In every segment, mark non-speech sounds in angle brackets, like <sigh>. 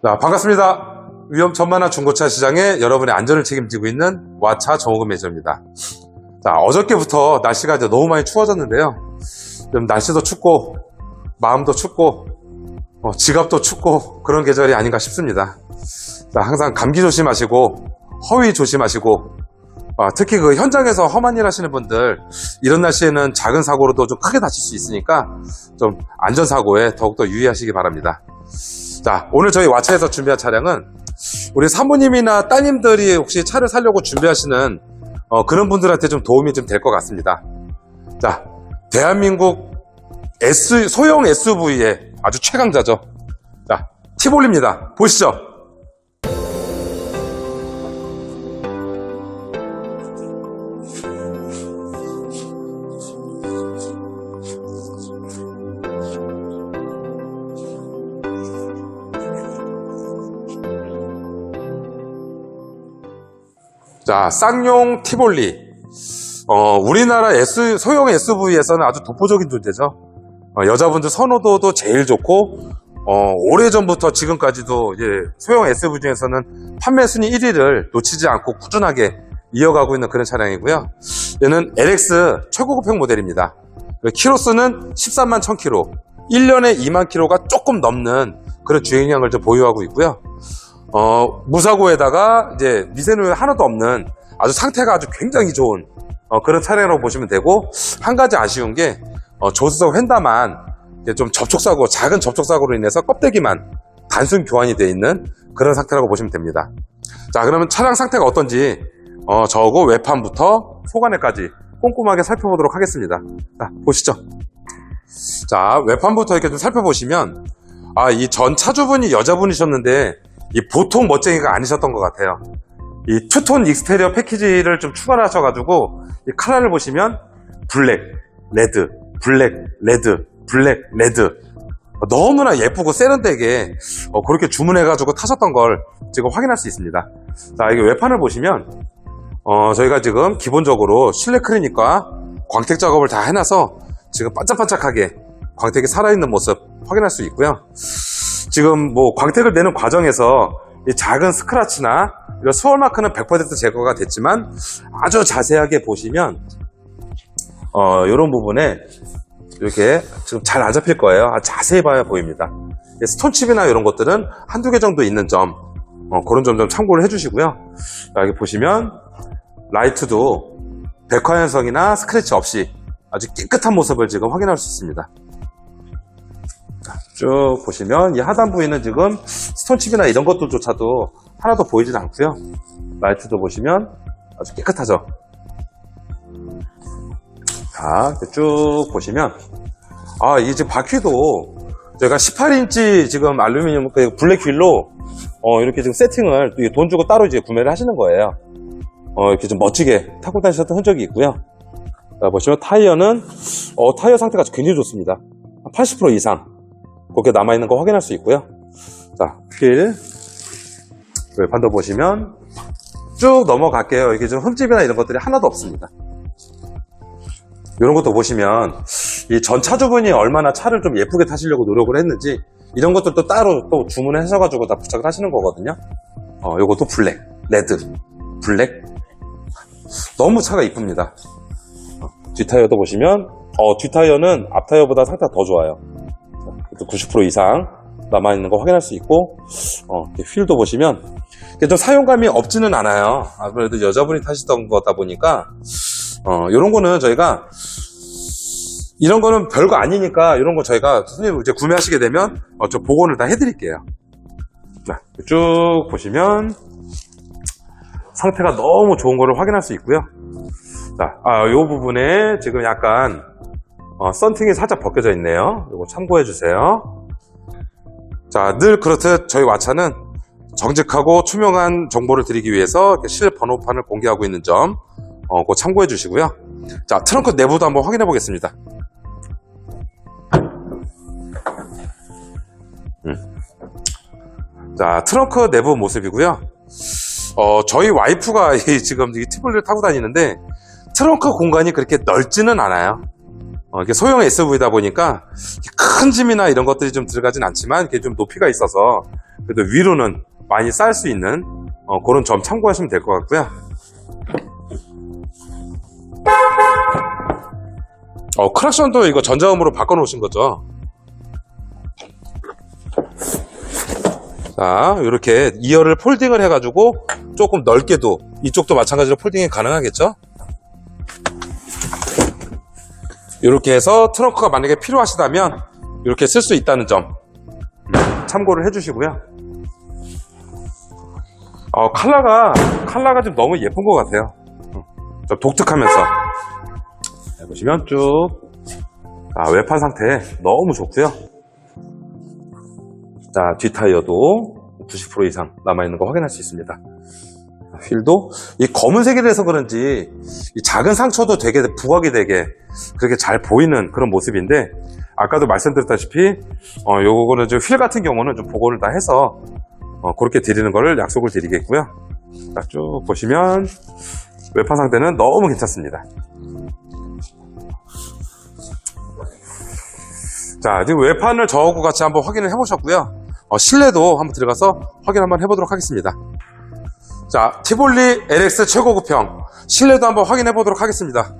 자, 반갑습니다. 위험천만한 중고차 시장에 여러분의 안전을 책임지고 있는 와차 정호금 매니저입니다. 자, 어저께부터 날씨가 이제 너무 많이 추워졌는데요. 좀 날씨도 춥고, 마음도 춥고, 어, 지갑도 춥고, 그런 계절이 아닌가 싶습니다. 자, 항상 감기 조심하시고, 허위 조심하시고, 아, 특히 그 현장에서 험한 일 하시는 분들, 이런 날씨에는 작은 사고로도 좀 크게 다칠 수 있으니까, 좀 안전사고에 더욱더 유의하시기 바랍니다. 자, 오늘 저희 와차에서 준비한 차량은 우리 사모님이나 따님들이 혹시 차를 사려고 준비하시는 어, 그런 분들한테 좀 도움이 좀 될 것 같습니다. 자, 대한민국 S, 소형 SUV의 아주 최강자죠. 자, 티볼입니다. 보시죠. 자, 쌍용 티볼리. 어, 우리나라 S, 소형 SUV에서는 아주 독보적인 존재죠. 어, 여자분들 선호도도 제일 좋고, 어, 오래전부터 지금까지도 이제 소형 SUV 중에서는 판매 순위 1위를 놓치지 않고 꾸준하게 이어가고 있는 그런 차량이고요. 얘는 LX 최고급형 모델입니다. 그 키로수는 13만 1000km, 1년에 2만 km가 조금 넘는 그런 주행량을 좀 보유하고 있고요. 어, 무사고에다가 이제 미세누이 하나도 없는 아주 상태가 아주 굉장히 좋은 어, 그런 차량이라고 보시면 되고 한 가지 아쉬운 게 어, 조수석 휀다만 좀 접촉사고 작은 접촉사고로 인해서 껍데기만 단순 교환이 되어 있는 그런 상태라고 보시면 됩니다. 자 그러면 차량 상태가 어떤지 어, 저거 외판부터 소관에까지 꼼꼼하게 살펴보도록 하겠습니다. 자 보시죠. 자 외판부터 이렇게 좀 살펴보시면 아 이 전 차주분이 여자분이셨는데 이 보통 멋쟁이가 아니셨던 것 같아요. 이 투톤 익스테리어 패키지를 좀 추가를 하셔가지고 이 카라를 보시면 블랙, 레드, 블랙, 레드, 블랙, 레드 너무나 예쁘고 세련되게 어, 그렇게 주문해가지고 타셨던 걸 지금 확인할 수 있습니다. 자 이게 외판을 보시면 어, 저희가 지금 기본적으로 실내 클리닉과 광택 작업을 다 해놔서 지금 반짝반짝하게 광택이 살아있는 모습 확인할 수 있고요. 지금 뭐 광택을 내는 과정에서 이 작은 스크라치나 이런 수월 마크는 100% 제거가 됐지만 아주 자세하게 보시면 어, 이런 부분에 이렇게 지금 잘 안 잡힐 거예요. 자세히 봐야 보입니다. 이 스톤칩이나 이런 것들은 한두 개 정도 있는 점 어, 그런 점 좀 참고를 해주시고요. 자, 여기 보시면 라이트도 백화현성이나 스크래치 없이 아주 깨끗한 모습을 지금 확인할 수 있습니다. 쭉 보시면 이 하단 부위는 지금 스톤칩이나 이런 것들조차도 하나도 보이진 않고요. 라이트도 보시면 아주 깨끗하죠. 자, 쭉 보시면 아, 이 지금 바퀴도 제가 18인치 지금 알루미늄 그 블랙 휠로 어, 이렇게 지금 세팅을 또돈 주고 따로 이제 구매를 하시는 거예요. 어, 이렇게 좀 멋지게 타고 다니셨던 흔적이 있고요. 자, 보시면 타이어는 어, 타이어 상태가 굉장히 좋습니다. 한80% 이상 그렇게 남아있는 거 확인할 수 있고요. 자, 휠 외판도 보시면 쭉 넘어갈게요. 이게 좀 흠집이나 이런 것들이 하나도 없습니다. 이런 것도 보시면 이 전 차주분이 얼마나 차를 좀 예쁘게 타시려고 노력을 했는지 이런 것들도 따로 또 주문을 하셔가지고 다 부착을 하시는 거거든요. 어, 요것도 블랙, 레드, 블랙. 너무 차가 이쁩니다. 어, 뒷타이어도 보시면 어, 뒷타이어는 앞타이어보다 상태가 더 좋아요. 90% 이상 남아있는 거 확인할 수 있고 어, 휠도 보시면 좀 사용감이 없지는 않아요. 아무래도 여자분이 타시던 거다 보니까 어, 이런 거는 저희가 이런 거는 별거 아니니까 이런 거 저희가 손님 이제 구매하시게 되면 어, 저 복원을 다 해드릴게요. 자, 쭉 보시면 상태가 너무 좋은 거를 확인할 수 있고요. 자, 아, 요 부분에 지금 약간 어, 썬팅이 살짝 벗겨져 있네요. 이거 참고해 주세요. 자, 늘 그렇듯 저희 와차는 정직하고 투명한 정보를 드리기 위해서 실 번호판을 공개하고 있는 점, 어, 그거 참고해 주시고요. 자, 트렁크 내부도 한번 확인해 보겠습니다. 음. 자, 트렁크 내부 모습이고요. 어, 저희 와이프가 <laughs> 이 지금 이 티블리를 타고 다니는데 트렁크 공간이 그렇게 넓지는 않아요. 어, 어, 이게 소형 SUV다 보니까 큰 짐이나 이런 것들이 좀 들어가진 않지만 이렇게 좀 높이가 있어서 그래도 위로는 많이 쌓을 수 있는 어, 그런 점 참고하시면 될 것 같고요. 어, 크락션도 이거 전자음으로 바꿔놓으신 거죠? 자, 이렇게 2열을 폴딩을 해가지고 조금 넓게도 이쪽도 마찬가지로 폴딩이 가능하겠죠? 이렇게 해서 트렁크가 만약에 필요하시다면 이렇게 쓸 수 있다는 점 참고를 해주시고요. 어, 칼라가 칼라가 좀 너무 예쁜 것 같아요. 음, 좀 독특하면서 자, 보시면 쭉 아, 외판 상태 너무 좋고요. 자, 뒷 타이어도 90% 이상 남아있는 거 확인할 수 있습니다. 휠도 이 검은색이라서 그런지 이 작은 상처도 되게 부각이 되게 그렇게 잘 보이는 그런 모습인데 아까도 말씀드렸다시피 어, 요거는 좀 휠 같은 경우는 좀 보고를 다 해서 어, 그렇게 드리는 거를 약속을 드리겠고요. 자, 쭉 보시면 외판 상태는 너무 괜찮습니다. 자, 지금 외판을 저하고 같이 한번 확인을 해 보셨고요. 어, 실내도 한번 들어가서 확인 한번 해보도록 하겠습니다. 자, 티볼리 LX 최고급형 실내도 한번 확인해 보도록 하겠습니다.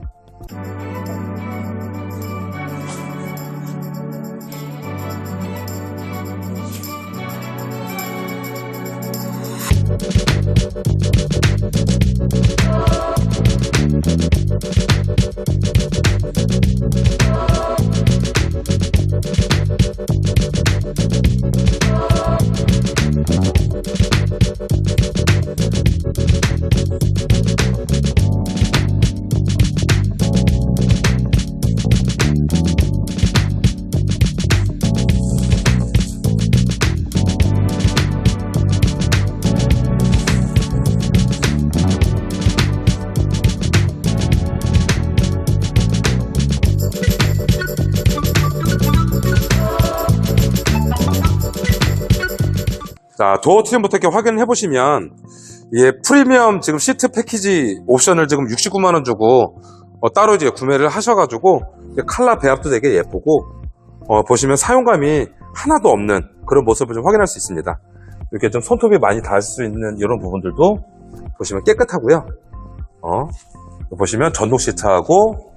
자, 도어 트림부터 이렇게 확인을 해보시면, 예, 프리미엄 지금 시트 패키지 옵션을 지금 69만 원 주고, 어, 따로 이제 구매를 하셔가지고, 칼라 배합도 되게 예쁘고, 어, 보시면 사용감이 하나도 없는 그런 모습을 좀 확인할 수 있습니다. 이렇게 좀 손톱이 많이 닿을 수 있는 이런 부분들도 보시면 깨끗하고요. 어, 보시면 전동 시트하고,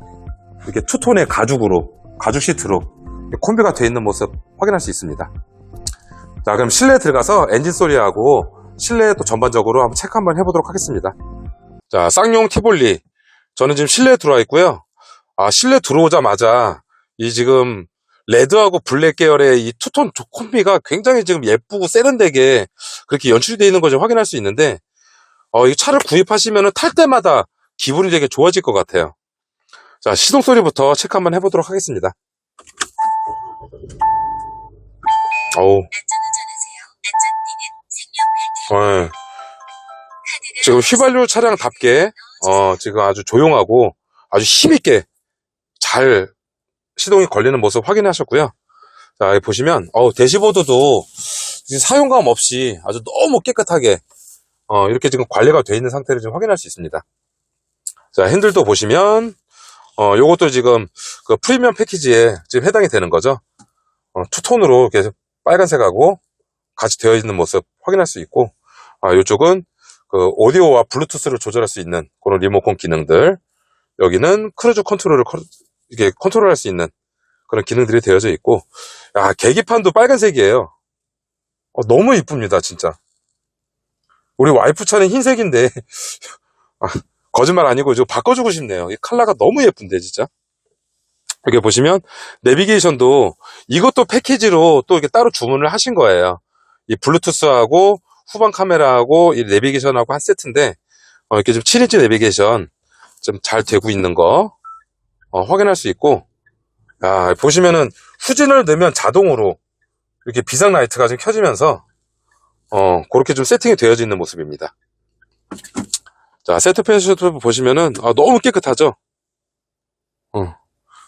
이렇게 투톤의 가죽으로, 가죽 시트로 콤비가 되어 있는 모습 확인할 수 있습니다. 자, 그럼 실내에 들어가서 엔진 소리하고 실내 또 전반적으로 한번 체크 한번 해보도록 하겠습니다. 자, 쌍용 티볼리. 저는 지금 실내에 들어와 있고요. 아, 실내 들어오자마자 이 지금 레드하고 블랙 계열의 이 투톤 콤비가 굉장히 지금 예쁘고 세련되게 그렇게 연출이 되어 있는 것을 확인할 수 있는데 어, 이 차를 구입하시면 탈 때마다 기분이 되게 좋아질 것 같아요. 자, 시동 소리부터 체크 한번 해보도록 하겠습니다. 어우, 네. 지금 휘발유 차량답게 어, 지금 아주 조용하고 아주 힘있게 잘 시동이 걸리는 모습 확인하셨고요. 자, 보시면 어, 대시보드도 사용감 없이 아주 너무 깨끗하게 어, 이렇게 지금 관리가 되어 있는 상태를 지금 확인할 수 있습니다. 자, 핸들도 보시면 어, 요것도 지금 그 프리미엄 패키지에 지금 해당이 되는 거죠. 어, 투톤으로 계속 빨간색하고 같이 되어 있는 모습 확인할 수 있고 아, 이쪽은 그 오디오와 블루투스를 조절할 수 있는 그런 리모컨 기능들. 여기는 크루즈 컨트롤을 컨- 이게 컨트롤할 수 있는 그런 기능들이 되어져 있고, 야, 계기판도 빨간색이에요. 어, 너무 이쁩니다, 진짜. 우리 와이프 차는 흰색인데, <laughs> 아, 거짓말 아니고 좀 바꿔주고 싶네요. 이 컬러가 너무 예쁜데, 진짜. 여기 보시면, 내비게이션도 이것도 패키지로 또 이렇게 따로 주문을 하신 거예요. 이 블루투스하고 후방 카메라하고 이 내비게이션하고 한 세트인데 어, 이렇게 좀 7인치 내비게이션 좀 잘 되고 있는 거 어, 확인할 수 있고 야, 보시면은 후진을 넣으면 자동으로 이렇게 비상 라이트가 좀 켜지면서 어, 그렇게 좀 세팅이 되어져 있는 모습입니다. 자, 세트 패시도 보시면은 아, 너무 깨끗하죠? 어.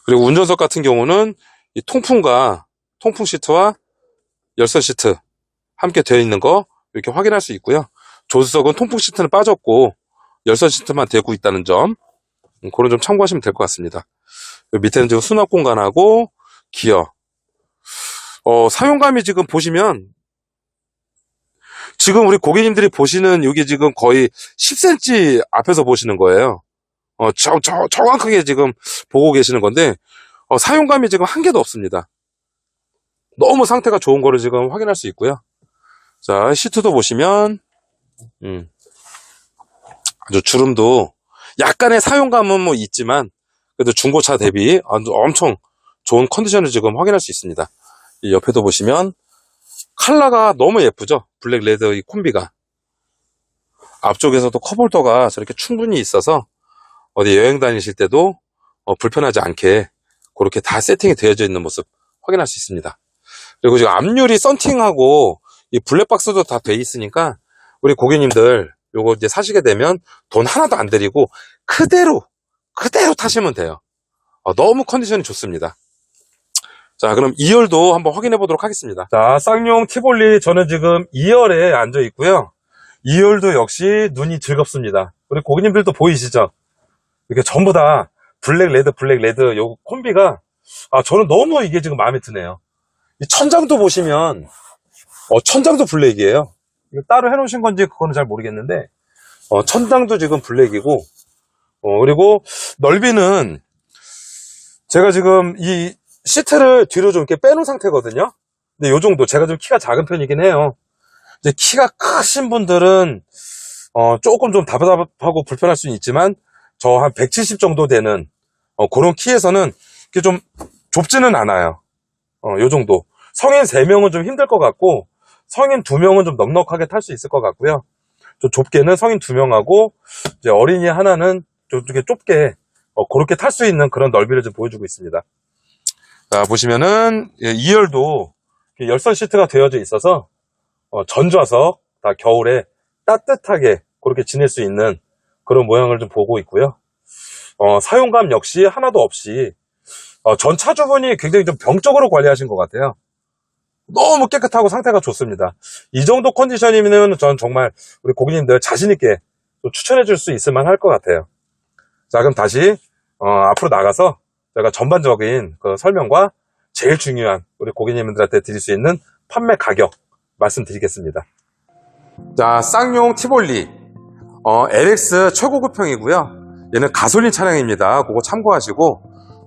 그리고 운전석 같은 경우는 이 통풍과 통풍 시트와 열선 시트 함께 되어 있는 거 이렇게 확인할 수 있고요. 조수석은 통풍 시트는 빠졌고 열선 시트만 되고 있다는 점 음, 그런 점 참고하시면 될 것 같습니다. 요 밑에는 지금 수납 공간하고 기어. 어, 사용감이 지금 보시면 지금 우리 고객님들이 보시는 여기 지금 거의 10cm 앞에서 보시는 거예요. 어, 저, 저, 정확하게 지금 보고 계시는 건데, 어, 사용감이 지금 한 개도 없습니다. 너무 상태가 좋은 거를 지금 확인할 수 있고요. 자, 시트도 보시면, 음, 아주 주름도 약간의 사용감은 뭐 있지만, 그래도 중고차 대비 아주 엄청 좋은 컨디션을 지금 확인할 수 있습니다. 이 옆에도 보시면, 컬러가 너무 예쁘죠? 블랙 레드 이 콤비가. 앞쪽에서도 컵홀더가 저렇게 충분히 있어서 어디 여행 다니실 때도 어, 불편하지 않게 그렇게 다 세팅이 되어져 있는 모습 확인할 수 있습니다. 그리고 지금 앞유리 썬팅하고 이 블랙박스도 다 돼 있으니까 우리 고객님들 요거 이제 사시게 되면 돈 하나도 안 들이고 그대로 그대로 타시면 돼요. 어, 너무 컨디션이 좋습니다. 자, 그럼 2열도 한번 확인해 보도록 하겠습니다. 자, 쌍용 티볼리 저는 지금 2열에 앉아 있고요. 2열도 역시 눈이 즐겁습니다. 우리 고객님들도 보이시죠? 이게 전부 다 블랙 레드 블랙 레드 요 콤비가 아 저는 너무 이게 지금 마음에 드네요. 이 천장도 보시면 어 천장도 블랙이에요. 이거 따로 해놓으신 건지 그거는 잘 모르겠는데 어 천장도 지금 블랙이고 어 그리고 넓이는 제가 지금 이 시트를 뒤로 좀 이렇게 빼놓은 상태거든요. 근데 요 정도 제가 좀 키가 작은 편이긴 해요. 이제 키가 크신 분들은 어 조금 좀 답답하고 불편할 수는 있지만 저 한 170 정도 되는 어, 그런 키에서는 이게 좀 좁지는 않아요. 어, 요 정도. 성인 3명은 좀 힘들 것 같고 성인 2명은 좀 넉넉하게 탈 수 있을 것 같고요. 좀 좁게는 성인 2명하고 이제 어린이 하나는 좀 좁게 어, 그렇게 탈 수 있는 그런 넓이를 좀 보여주고 있습니다. 자, 보시면은 2열도 열선 시트가 되어져 있어서 어, 전좌석 다 겨울에 따뜻하게 그렇게 지낼 수 있는 그런 모양을 좀 보고 있고요. 어, 사용감 역시 하나도 없이 어, 전 차주분이 굉장히 좀 병적으로 관리하신 것 같아요. 너무 깨끗하고 상태가 좋습니다. 이 정도 컨디션이면 전 정말 우리 고객님들 자신있게 추천해 줄 수 있을 만할 것 같아요. 자, 그럼 다시 어, 앞으로 나가서 제가 전반적인 그 설명과 제일 중요한 우리 고객님들한테 드릴 수 있는 판매 가격 말씀드리겠습니다. 자, 쌍용 티볼리 어, LX 최고급형이고요. 얘는 가솔린 차량입니다. 그거 참고하시고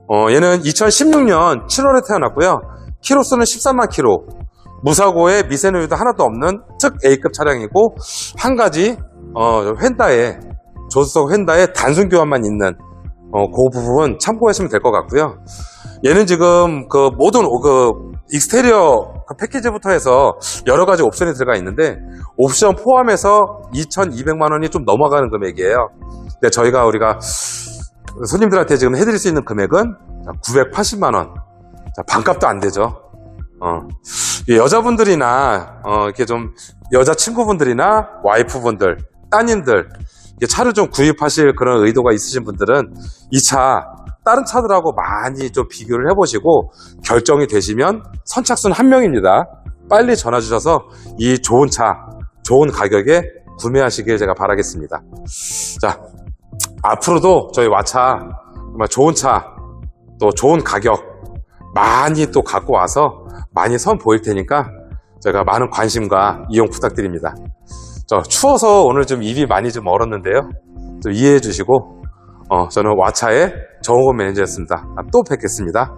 어, 얘는 2016년 7월에 태어났고요. 키로수는 13만 키로. 무사고에 미세누유도 하나도 없는 특 A급 차량이고 한 가지 어, 휀다에 조수석 휀다에 단순 교환만 있는 어, 그 부분 참고하시면 될 것 같고요. 얘는 지금 그 모든 그 익스테리어 그 패키지부터 해서 여러 가지 옵션이 들어가 있는데 옵션 포함해서 2,200만 원이 좀 넘어가는 금액이에요. 근데 저희가 우리가 손님들한테 지금 해드릴 수 있는 금액은 980만 원. 자, 반값도 안 되죠. 어. 이 여자분들이나 어, 이렇게 좀 여자 친구분들이나 와이프분들, 따님들 차를 좀 구입하실 그런 의도가 있으신 분들은 이 차 다른 차들하고 많이 좀 비교를 해보시고 결정이 되시면 선착순 한 명입니다. 빨리 전화 주셔서 이 좋은 차, 좋은 가격에 구매하시길 제가 바라겠습니다. 자, 앞으로도 저희 와차 정말 좋은 차, 또 좋은 가격 많이 또 갖고 와서 많이 선 보일 테니까 제가 많은 관심과 이용 부탁드립니다. 저 추워서 오늘 좀 입이 많이 좀 얼었는데요. 좀 이해해 주시고 어, 저는 와차의 정호건 매니저였습니다. 또 뵙겠습니다.